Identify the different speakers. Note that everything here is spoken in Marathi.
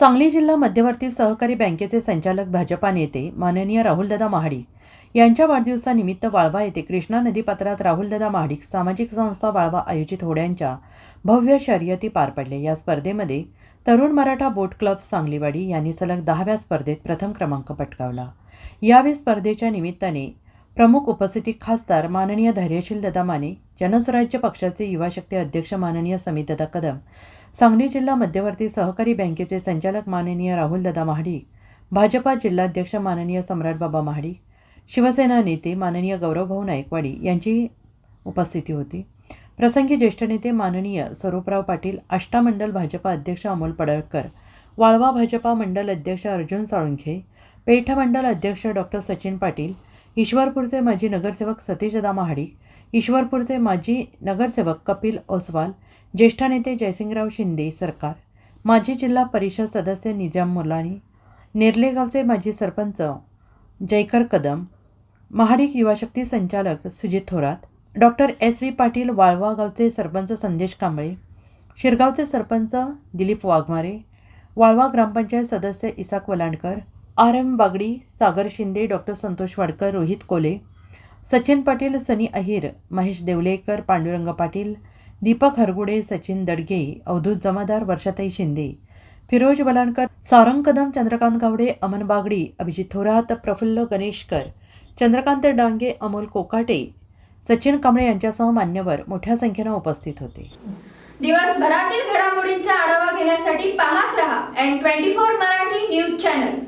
Speaker 1: सांगली जिल्हा मध्यवर्ती सहकारी बँकेचे संचालक भाजपा नेते माननीय राहुलदादा महाडिक यांच्या वाढदिवसानिमित्त वाळवा येथे कृष्णा नदीपात्रात राहुलदादा महाडिक सामाजिक संस्था वाळवा आयोजित होड्यांच्या भव्य शर्यती पार पडले या स्पर्धेमध्ये तरुण मराठा बोट क्लब सांगलीवाडी यांनी सलग दहाव्या स्पर्धेत प्रथम क्रमांक पटकावला. यावेळी स्पर्धेच्या निमित्ताने प्रमुख उपस्थिती खासदार माननीय धैर्यशील दादा माने जनस्वराज्य पक्षाचे युवा शक्ती अध्यक्ष माननीय समितदादा कदम सांगली जिल्हा मध्यवर्ती सहकारी बँकेचे संचालक माननीय राहुल ददा महाडिक भाजपा जिल्हाध्यक्ष माननीय सम्राट बाबा महाडिक शिवसेना नेते माननीय गौरवभाऊ नायकवाडी यांची उपस्थिती होती. प्रसंगी ज्येष्ठ नेते माननीय स्वरूपराव पाटील अष्टामंडल भाजपा अध्यक्ष अमोल पडळकर वाळवा भाजपा मंडल अध्यक्ष अर्जुन साळुंखे पेठ मंडल अध्यक्ष डॉक्टर सचिन पाटील ईश्वरपूरचे माजी नगरसेवक सतीशदा महाडिक ईश्वरपूरचे माजी नगरसेवक कपिल ओसवाल ज्येष्ठ नेते जयसिंगराव शिंदे सरकार माजी जिल्हा परिषद सदस्य निजाम मुलानी नेर्लेगावचे माजी सरपंच जयकर कदम महाडिक युवाशक्ती संचालक Sujit Thorat doctor S V Patil Walwa गावचे सरपंच संदेश कांबळे शिरगावचे सरपंच दिलीप वाघमारे वाळवा ग्रामपंचायत सदस्य Isaq Walandkar R M Bagdi Sagar Shinde doctor Santosh Wadkar Rohit Kole Sachin Patil सनी अहिर महेश देवलेकर पांडुरंग पाटील दीपक हरगुडे सचिन दडगे अवधूत जमादार वर्षाताई शिंदे फिरोज बलाणकर सारंग कदम चंद्रकांत गावडे अमन बागडी अभिजित थोरात प्रफुल्ल गणेशकर चंद्रकांत डांगे अमोल कोकाटे सचिन कांबळे यांच्यासह मान्यवर मोठ्या संख्येनं उपस्थित होते.
Speaker 2: दिवसभरातील घडामोडींचा आढावा घेण्यासाठी पाहत रहा N twenty four Marathi news channel